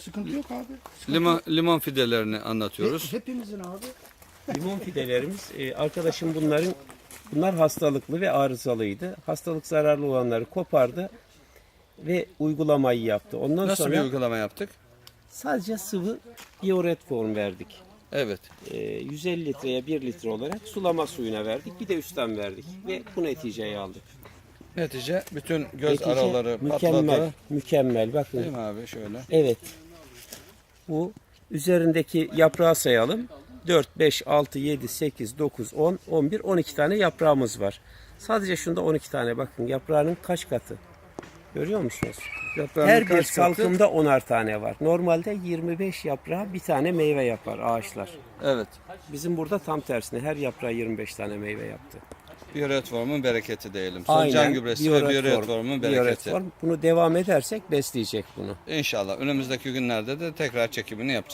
Sıkıntı yok abi. Sıkıntı Limon, yok. limon fidelerini anlatıyoruz. He- Hepimizin abi. Limon fidelerimiz e, arkadaşım bunların bunlar hastalıklı ve arızalıydı. Hastalık zararlı olanları kopardı ve uygulamayı yaptı. Ondan Nasıl bir sonra uygulama yaptık? sadece sıvı bioret form verdik. Evet. E, 150 litreye 1 litre olarak sulama suyuna verdik. Bir de üstten verdik ve bu neticeyi aldık. Netice bütün göz Netice araları mükemmel, patladı. mükemmel. Bakın Değil mi abi şöyle? Evet. Bu üzerindeki yaprağı sayalım. 4, 5, 6, 7, 8, 9, 10, 11, 12 tane yaprağımız var. Sadece şunda 12 tane bakın yaprağının kaç katı. Görüyor musunuz? Yaprağının Her bir salkımda 10'ar tane var. Normalde 25 yaprağa bir tane meyve yapar ağaçlar. Evet. Bizim burada tam tersine her yaprağa 25 tane meyve yaptı. Biyoret formun bereketi diyelim. Solucan gübresi ve biyoret form, formun biyoret bereketi. form. Bunu devam edersek besleyecek bunu. İnşallah önümüzdeki günlerde de tekrar çekimini yapacağız.